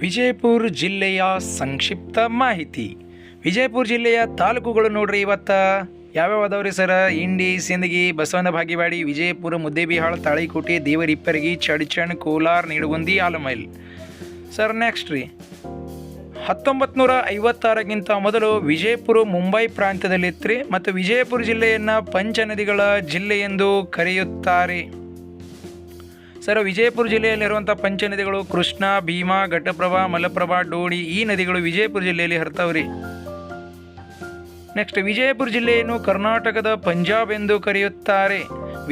ವಿಜಯಪುರ ಜಿಲ್ಲೆಯ ಸಂಕ್ಷಿಪ್ತ ಮಾಹಿತಿ. ವಿಜಯಪುರ ಜಿಲ್ಲೆಯ ತಾಲೂಕುಗಳು ನೋಡ್ರಿ ಇವತ್ತ ಯಾವ್ಯಾವ ಅದಾವ್ರಿ ಸರ? ಇಂಡಿ ಸಿಂದಗಿ, ಬಸವನ ಭಾಗಿವಾಡಿ ವಿಜಯಪುರ, ಮುದ್ದೇಬಿಹಾಳ್, ತಾಳಿಕೋಟೆ, ದೇವರಿಪ್ಪರಗಿ, ಚಡ್ಚಣ್, ಕೋಲಾರ್, ನೀಡುಗುಂದಿ, ಆಲಮೈಲ್. ಸರ್ ನೆಕ್ಸ್ಟ್ ರೀ. ಹತ್ತೊಂಬತ್ತು ನೂರ ಐವತ್ತಾರಕ್ಕಿಂತ ಮೊದಲು ವಿಜಯಪುರ, ಮುಂಬೈ ಪ್ರಾಂತ್ಯದಲ್ಲಿತ್ತು ರೀ ಮತ್ತು ವಿಜಯಪುರ ಜಿಲ್ಲೆಯನ್ನು ಪಂಚನದಿಗಳ ಜಿಲ್ಲೆ ಎಂದು ಕರೆಯುತ್ತಾರೆ. ಸರ್, ವಿಜಯಪುರ ಜಿಲ್ಲೆಯಲ್ಲಿರುವಂಥ ಪಂಚನದಿಗಳು ಕೃಷ್ಣ, ಭೀಮಾ, ಘಟಪ್ರಭಾ, ಮಲಪ್ರಭಾ ಡೋಣಿ ಈ ನದಿಗಳು ವಿಜಯಪುರ ಜಿಲ್ಲೆಯಲ್ಲಿ ಹರಿತಾವ್ರಿ ನೆಕ್ಸ್ಟ್ ವಿಜಯಪುರ ಜಿಲ್ಲೆಯನ್ನು ಕರ್ನಾಟಕದ ಪಂಜಾಬ್ ಎಂದು ಕರೆಯುತ್ತಾರೆ.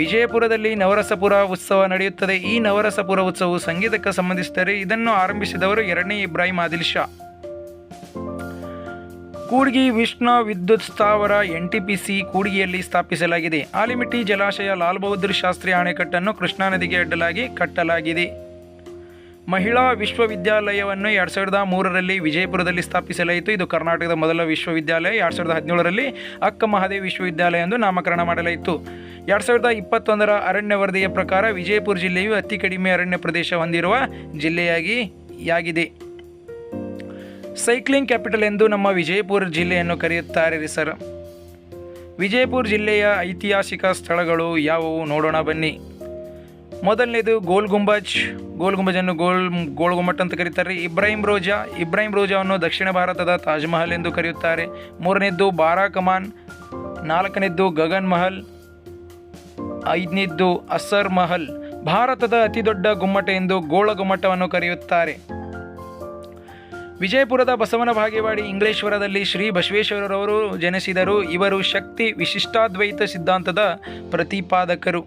ವಿಜಯಪುರದಲ್ಲಿ ನವರಸಪುರ ಉತ್ಸವ ನಡೆಯುತ್ತದೆ. ಈ ನವರಸಪುರ ಉತ್ಸವವು ಸಂಗೀತಕ್ಕೆ ಸಂಬಂಧಿಸಿದರೆ ಇದನ್ನು ಆರಂಭಿಸಿದವರು ಎರಡನೇ ಇಬ್ರಾಹಿಂ ಆದಿಲ್ ಶಾ. ಕೂಡ್ಗಿ ವಿಷ್ಣು ವಿದ್ಯುತ್ ಸ್ಥಾವರ ಎನ್ ಟಿ ಪಿ ಸಿ ಕೂಡ್ಗಿಯಲ್ಲಿ ಸ್ಥಾಪಿಸಲಾಗಿದೆ. ಆಲಿಮಿಟಿ ಜಲಾಶಯ ಲಾಲ್ ಬಹದ್ದೂರ್ ಶಾಸ್ತ್ರಿ ಅಣೆಕಟ್ಟನ್ನು ಕೃಷ್ಣಾ ನದಿಗೆ ಅಡ್ಡಲಾಗಿ ಕಟ್ಟಲಾಗಿದೆ. ಮಹಿಳಾ ವಿಶ್ವವಿದ್ಯಾಲಯವನ್ನು ಎರಡು ಸಾವಿರದ ಮೂರರಲ್ಲಿ ವಿಜಯಪುರದಲ್ಲಿ ಸ್ಥಾಪಿಸಲಾಯಿತು. ಇದು ಕರ್ನಾಟಕದ ಮೊದಲ ವಿಶ್ವವಿದ್ಯಾಲಯ. ಎರಡು ಸಾವಿರದ ಹದಿನೇಳರಲ್ಲಿ ಅಕ್ಕ ಮಹಾದೇವಿ ವಿಶ್ವವಿದ್ಯಾಲಯ ಎಂದು ನಾಮಕರಣ ಮಾಡಲಾಯಿತು. ಎರಡು ಸಾವಿರದ ಇಪ್ಪತ್ತೊಂದರ ಅರಣ್ಯ ವರದಿಯ ಪ್ರಕಾರ ವಿಜಯಪುರ ಜಿಲ್ಲೆಯು ಅತಿ ಕಡಿಮೆ ಅರಣ್ಯ ಪ್ರದೇಶ ಹೊಂದಿರುವ ಜಿಲ್ಲೆಯಾಗಿ ಯಾಗಿದೆ. ಸೈಕ್ಲಿಂಗ್ ಕ್ಯಾಪಿಟಲ್ ಎಂದು ನಮ್ಮ ವಿಜಯಪುರ ಜಿಲ್ಲೆಯನ್ನು ಕರೆಯುತ್ತಾರೆ ರೀ ಸರ್. ವಿಜಯಪುರ ಜಿಲ್ಲೆಯ ಐತಿಹಾಸಿಕ ಸ್ಥಳಗಳು ಯಾವುವು ನೋಡೋಣ ಬನ್ನಿ. ಮೊದಲನೇದು ಗೋಲ್ ಗುಂಬಜ್. ಗೋಲ್ ಗುಂಬಜನ್ನು ಗೋಲ್ ಗೋಲ್ ಗುಮ್ಮಟ್ ಅಂತ ಕರೀತಾರೆ. ಇಬ್ರಾಹಿಂ ರೋಜಾ. ಇಬ್ರಾಹಿಂ ರೋಜಾವನ್ನು ದಕ್ಷಿಣ ಭಾರತದ ತಾಜ್ ಮಹಲ್ ಎಂದು ಕರೆಯುತ್ತಾರೆ. ಮೂರನೇದ್ದು ಬಾರಾ ಕಮಾನ್ ನಾಲ್ಕನೇದ್ದು ಗಗನ್ ಮಹಲ್. ಐದನೇದ್ದು ಅಸರ್ ಮಹಲ್. ಭಾರತದ ಅತಿದೊಡ್ಡ ಗುಮ್ಮಟ ಎಂದು ಗೋಳ ಗುಮ್ಮಟವನ್ನು ಕರೆಯುತ್ತಾರೆ. ವಿಜಯಪುರದ ಬಸವನ ಭಾಗ್ಯವಾಡಿ ಇಂಗ್ಲೇಶ್ವರದಲ್ಲಿ ಶ್ರೀ ಬಸವೇಶ್ವರರವರು ಜನಿಸಿದರು. ಇವರು ಶಕ್ತಿ ವಿಶಿಷ್ಟಾದ್ವೈತ ಸಿದ್ಧಾಂತದ ಪ್ರತಿಪಾದಕರು.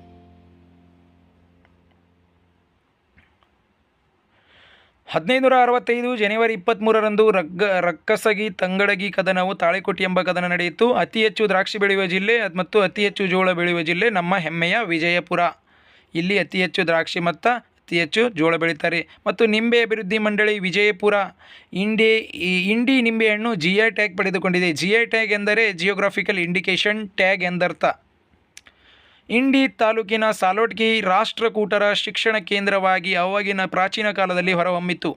ಹದಿನೈದುನೂರ ಅರವತ್ತೈದು ಜನವರಿ ಇಪ್ಪತ್ತ್ಮೂರರಂದು ರಗ್ಗ, ರಕ್ಕಸಗಿ, ತಂಗಡಗಿ ಕದನವು ತಾಳೆಕೋಟಿ ಎಂಬ ಕದನ ನಡೆಯಿತು. ಅತಿ ಹೆಚ್ಚು ದ್ರಾಕ್ಷಿ ಬೆಳೆಯುವ ಜಿಲ್ಲೆ ಮತ್ತು ಅತಿ ಹೆಚ್ಚು ಜೋಳ ಬೆಳೆಯುವ ಜಿಲ್ಲೆ ನಮ್ಮ ಹೆಮ್ಮೆಯ ವಿಜಯಪುರ. ಇಲ್ಲಿ ಅತಿ ಹೆಚ್ಚು ದ್ರಾಕ್ಷಿ ಮತ್ತು ಅತಿ ಹೆಚ್ಚು ಜೋಳ ಬೆಳೀತಾರೆ. ಮತ್ತು ನಿಂಬೆ ಅಭಿವೃದ್ಧಿ ಮಂಡಳಿ ವಿಜಯಪುರ, ಇಂಡಿ ಇಂಡಿ ನಿಂಬೆಹಣ್ಣು ಜಿ ಐ ಟ್ಯಾಗ್ ಪಡೆದುಕೊಂಡಿದೆ. ಜಿ ಐ ಟ್ಯಾಗ್ ಎಂದರೆ ಜಿಯೋಗ್ರಾಫಿಕಲ್ ಇಂಡಿಕೇಶನ್ ಟ್ಯಾಗ್ ಎಂದರ್ಥ. ಇಂಡಿ ತಾಲೂಕಿನ ಸಾಲೋಟ್ಗಿ ರಾಷ್ಟ್ರಕೂಟರ ಶಿಕ್ಷಣ ಕೇಂದ್ರವಾಗಿ ಅವಾಗಿನ ಪ್ರಾಚೀನ ಕಾಲದಲ್ಲಿ ಹೊರಹೊಮ್ಮಿತು.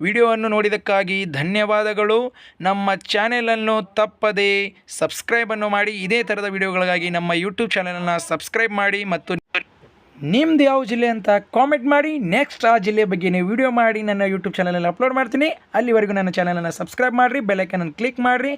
ವಿಡಿಯೋವನ್ನು ನೋಡಿದ್ದಕ್ಕಾಗಿ ಧನ್ಯವಾದಗಳು. ನಮ್ಮ ಚಾನೆಲನ್ನು ತಪ್ಪದೆ ಸಬ್ಸ್ಕ್ರೈಬನ್ನು ಮಾಡಿ. ಇದೇ ಥರದ ವಿಡಿಯೋಗಳಿಗಾಗಿ ನಮ್ಮ ಯೂಟ್ಯೂಬ್ ಚಾನೆಲನ್ನು ಸಬ್ಸ್ಕ್ರೈಬ್ ಮಾಡಿ ಮತ್ತು ನಿಮ್ದು ಯಾವ ಜಿಲ್ಲೆ ಅಂತ ಕಾಮೆಂಟ್ ಮಾಡಿ. ನೆಕ್ಸ್ಟ್ ಆ ಜಿಲ್ಲೆ ಬಗ್ಗೆ ನೀವು ವಿಡಿಯೋ ಮಾಡಿ. ನನ್ನ ಯೂಟ್ಯೂಬ್ ಚಾನಲಲ್ಲಿ ಅಪ್ಲೋಡ್ ಮಾಡ್ತೀನಿ. ಅಲ್ಲಿವರೆಗೂ ನನ್ನ ಚಾನಲನ್ನು ಸಬ್ಸ್ಕ್ರೈಬ್ ಮಾಡಿರಿ. ಬೆಲೈಕನನ್ನು ಕ್ಲಿಕ್ ಮಾಡಿರಿ.